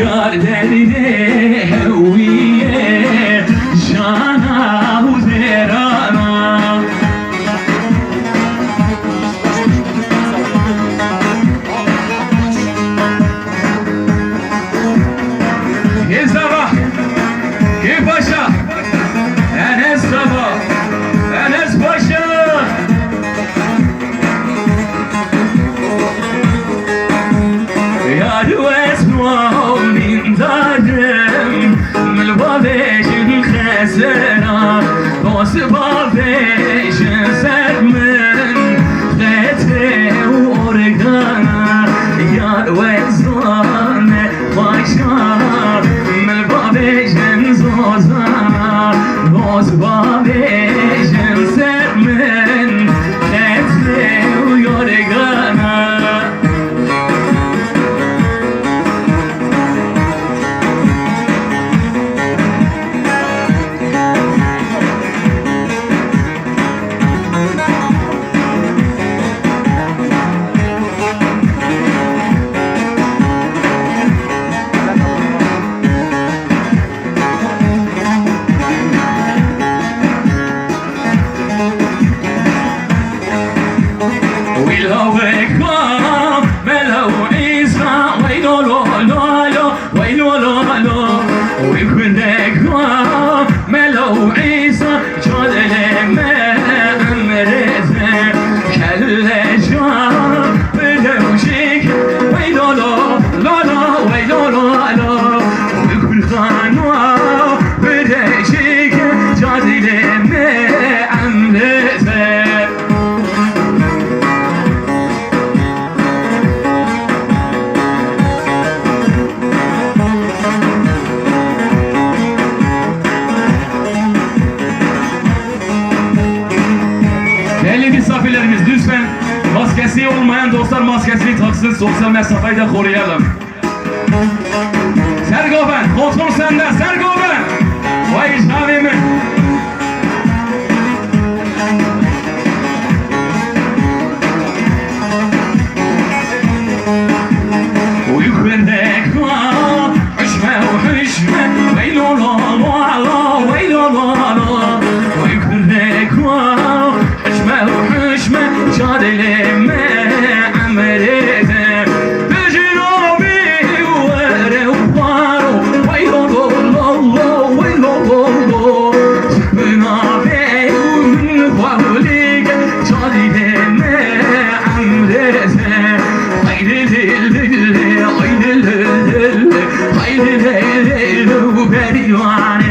Yar derde heviyet Cana huzerana Hezara zena, dost bağ peşin sen. Wait, no, no, wait, no, no, no. We could find no. Maskesi olmayan dostlar maskesini taksın, sosyal mesafeyi de koruyalım. Sergoven, kontrol sende, Sergoven! Vay şavimin! Çadelim you want